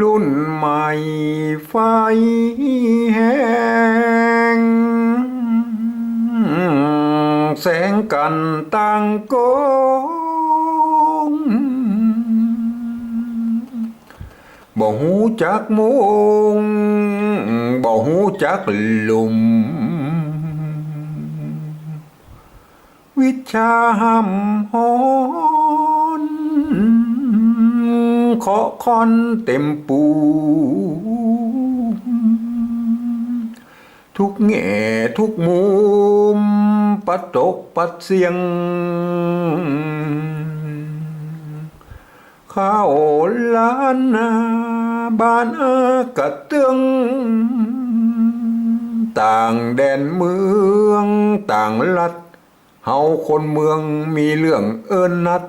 รุ่นใหม่ไฟแห้งแสงกันต่างกงบ่หูจักมุงบ่หูจักลุม วิชาห้ำฮอน เคาะคอนเต็มปูทุกแง่ทุกมุมปัดตกปัดเสียง ข้าวล้านนาบ้านอากะเตือง ต่างแดนเมือง ต่างลัดเฮาคนเมืองมีเรื่องเอินนัด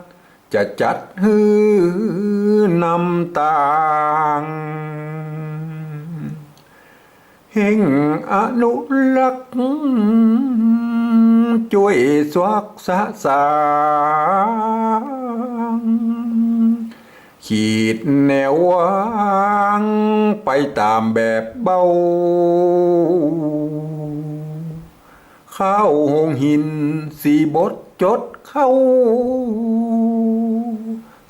จะจัดฮือนำต่างเฮงอนุรักษ์ช่วยสวักษาสางขีดแนววางไปตามแบบเบา ข้าวหงหินสีบท จดเข้า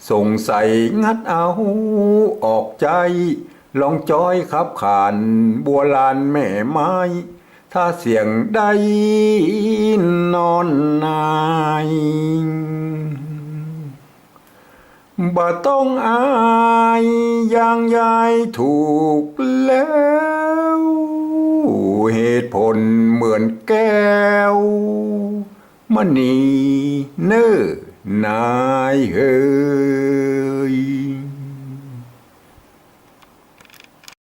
สงสัยงัดเอาออกใจ ลองจอยขับขานบัวลานแม่ไม้ ถ้าเสียงได้นอนนายบ่ต้องอายอย่างยายถูกแล้ว เหตุผลเหมือนแก้ว มณีเน้อนายเฮย